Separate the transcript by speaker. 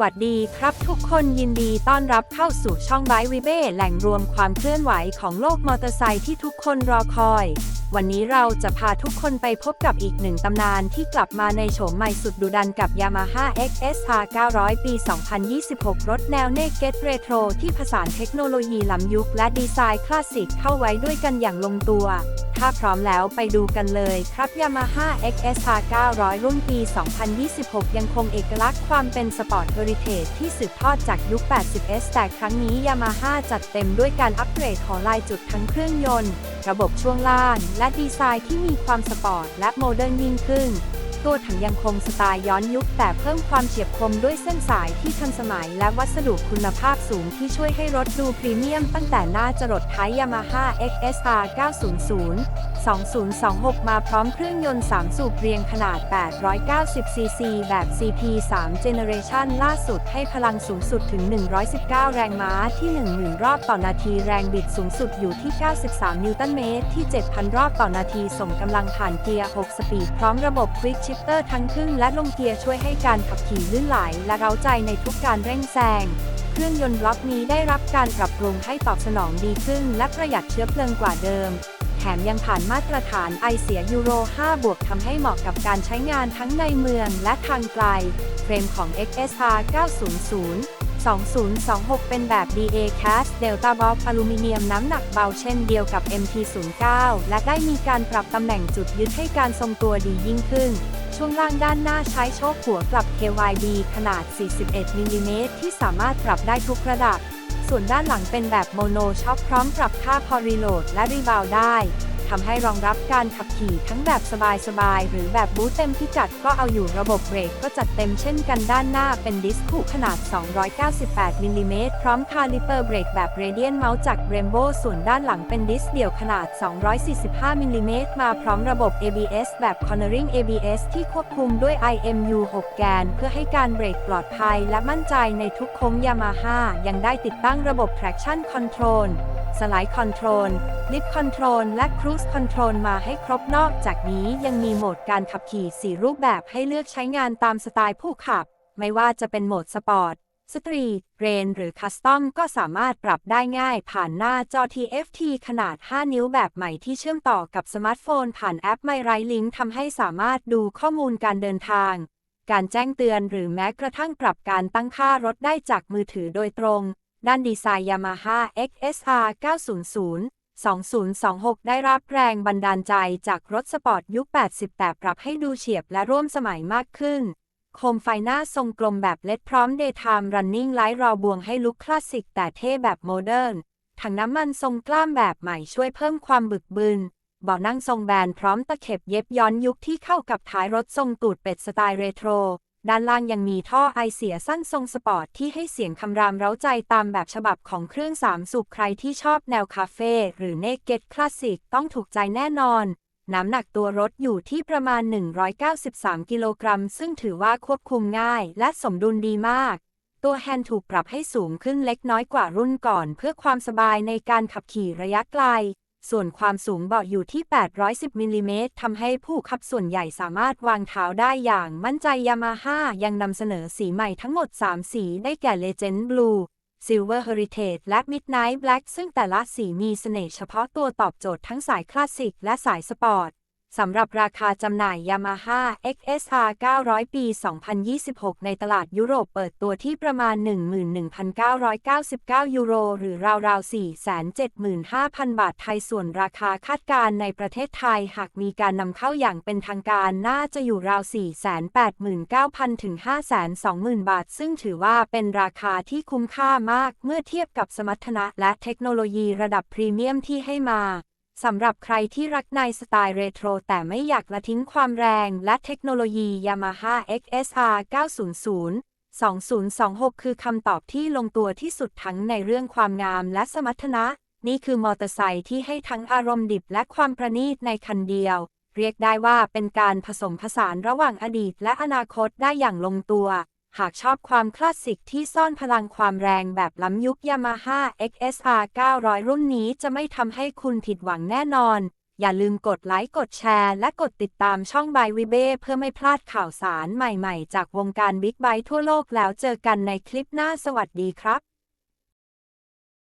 Speaker 1: วัสดีครับทุกคนยินดีต้อนรับเข้าสู่ช่องไบวิเบ้แหล่งรวมความเคลื่อนไหวของโลกมอเตอร์ไซค์ที่ทุกคนรอคอย วันนี้เราจะพาทุกคนไปพบกับอีกหนึ่งตำนานที่กลับมาในโฉมใหม่สุดดุดันกับ Yamaha XSR 900 ปี 2026 รถแนวเนเกตเรโทรที่ผสานเทคโนโลยีล้ำยุคและดีไซน์คลาสสิกเข้าไว้ด้วยกันอย่างลงตัว ถ้าพร้อมแล้วไปดูกันเลยครับ Yamaha XSR 900 รุ่นปี 2026 ยังคงเอกลักษณ์ความเป็นสปอร์ตเฮอริเทจที่สืบทอดจากยุค 80S แต่ครั้งนี้ Yamaha จัดเต็มด้วยการอัปเกรดของลายจุดทั้งเครื่องยนต์ ระบบช่วงล่าง และดีไซน์ที่มีความสปอร์ตและโมเดิร์นยิ่งขึ้น ตัวถังยังคงสไตล์ย้อนยุคแต่เพิ่มความเฉียบคมด้วยเส้นสายที่ทันสมัยและวัสดุคุณภาพสูงที่ช่วยให้รถดูพรีเมียมตั้งแต่หน้าจรดท้าย Yamaha XSR 900 2026 มาพร้อมเครื่องยนต์ 3 สูบเรียงขนาด 890 cc แบบ CP 3 Generation ล่าสุดให้พลังสูงสุดถึง 119 แรงม้าที่ 10,000 รอบต่อนาที แรงบิดสูงสุดอยู่ที่ 93 นิวตันเมตร ที่ 7,000 รอบต่อนาที ส่งกำลังผ่านเกียร์ 6 สปีด พร้อมระบบ Quick Shifter ทั้งขึ้นและลงเกียร์ช่วยให้การขับขี่ลื่นไหลและเร้าใจในทุกการเร่งแซง เครื่องยนต์บล็อกนี้ได้รับการปรับปรุงให้ตอบสนองดีขึ้น และประหยัดเชื้อเพลิงกว่าเดิม แถมยังผ่านมาตรฐานไอเสียยูโร 5 บวกทำให้เหมาะกับการใช้งานทั้งในเมืองและทางไกล เฟรมของ XSR 900 2026 เป็นแบบ DA Cast Delta Box อลูมิเนียมน้ำหนักเบาเช่นเดียวกับ MT09 และได้มีการปรับตำแหน่งจุดยึดให้การทรงตัวดียิ่งขึ้น ช่วงล่างด้านหน้าใช้โชคหัวกลับ KYB ขนาด 41มิลลิเมตรที่สามารถปรับได้ทุกระดับ ส่วนด้านหลังเป็นแบบโมโนช็อคพร้อมปรับค่าพอรีโหลดและรีบาวได้ ทำให้รองรับการขับขี่ทั้งแบบสบายๆ หรือแบบบูทเต็มพิกัดก็เอาอยู่ระบบเบรกก็จัดเต็มเช่นกันด้านหน้าเป็นดิสคู่ขนาด 298มิลลิเมตรพร้อมคาลิเปอร์เบรกแบบเรเดียนเมาส์จากเรมโบส่วนด้านหลังเป็นดิสเดี่ยวขนาด 245มิลลิเมตรมาพร้อมระบบ ABS แบบ Cornering ABS ที่ควบคุมด้วย IMU 6 แกน เพื่อให้การเบรกปลอดภัยและมั่นใจในทุกโค้ง Yamaha ยังได้ติดตั้งระบบ traction control สไลด์คอนโทรล ลิฟต์คอนโทรล และครู e คอนโทรลมาให้ครบนอกจากนี้ยังมีโหมดการขับขี่ 4 รูปแบบให้เลือกใช้งานตามสไตล์ผู้ขับ ไม่ว่าจะเป็นโหมดสปอร์ต สตรีท เรน หรือคัสตอมก็สามารถปรับได้ง่ายผ่านหน้าจอ TFT ขนาด 5 นิ้วแบบใหม่ที่เชื่อมต่อกับสมาร์ทโฟน ผ่านแอป My Ride Link ทำให้สามารถดูข้อมูลการเดินทาง การแจ้งเตือนหรือแม้กระทั่งปรับการตั้งค่ารถได้จากมือถือโดยตรง ด้านดีไซน์ Yamaha XSR 900 2026 ได้รับแรงบันดาลใจจากรถสปอร์ตยุค 80 แต่ปรับให้ดูเฉียบและร่วมสมัยมากขึ้น โคมไฟหน้าทรงกลมแบบเลดพร้อม Daytime Running Light รอบวงให้ลุคคลาสสิกแต่เท่แบบโมเดิร์น ถังน้ำมันทรงกล้ามแบบใหม่ช่วยเพิ่มความบึกบึนเบาะนั่งทรงแบนพร้อมตะเข็บเย็บย้อนยุคที่เข้ากับท้ายรถทรงตูดเป็ดสไตล์เรโทร ด้านล่างยังมีท่อไอเสียสั้นทรงสปอร์ตที่ให้เสียงคำรามเร้าใจตามแบบฉบับของเครื่องสามสูบใครที่ชอบแนวคาเฟ่หรือเนกเก็ตคลาสสิกต้องถูกใจแน่นอน น้ำหนักตัวรถอยู่ที่ประมาณ 193 กิโลกรัม ซึ่งถือว่าควบคุมง่ายและสมดุลดีมาก ตัวแฮนด์ถูกปรับให้สูงขึ้นเล็กน้อยกว่ารุ่นก่อน เพื่อความสบายในการขับขี่ระยะไกล ส่วนความสูงเบาะอยู่ที่ 810 มิลลิเมตรทำให้ผู้ขับส่วนใหญ่สามารถวางเท้าได้อย่างมั่นใจยามาฮ่ายังนำเสนอสีใหม่ทั้งหมด 3 สีได้แก่ Legend Blue Silver Heritage และ Midnight Black ซึ่งแต่ละสีมีเสน่ห์เฉพาะตัวตอบโจทย์ทั้งสายคลาสสิกและสายสปอร์ต สำหรับราคาจำหน่าย Yamaha XSR 900 ปี 2026 ในตลาดยุโรปเปิดตัวที่ประมาณ 11,999 ยูโร หรือราวๆ 475,000 บาทไทย ส่วนราคาคาดการณ์ในประเทศไทย หากมีการนำเข้าอย่างเป็นทางการน่าจะอยู่ราว 489,000 ถึง 520,000 บาท ซึ่งถือว่าเป็นราคาที่คุ้มค่ามากเมื่อเทียบกับสมรรถนะและเทคโนโลยีระดับพรีเมียมที่ให้มา สำหรับใครที่รักในสไตล์เรโทรแต่ไม่อยากละทิ้งความแรงและเทคโนโลยี Yamaha XSR 900 2026 คือคำตอบที่ลงตัวที่สุดทั้งในเรื่องความงามและสมรรถนะ นี่คือมอเตอร์ไซค์ที่ให้ทั้งอารมณ์ดิบและความประณีตในคันเดียว เรียกได้ว่าเป็นการผสมผสานระหว่างอดีตและอนาคตได้อย่างลงตัว หากชอบความคลาสสิกที่ซ่อนพลังความแรงแบบล้ำยุค Yamaha XSR 900 รุ่นนี้จะไม่ทำให้คุณผิดหวังแน่นอน อย่าลืมกดไลค์ กดแชร์ และกดติดตามช่องบายวิเบ้เพื่อไม่พลาดข่าวสารใหม่ๆ จากวงการบิ๊กไบค์ทั่วโลกแล้วเจอกันในคลิปหน้าสวัสดีครับ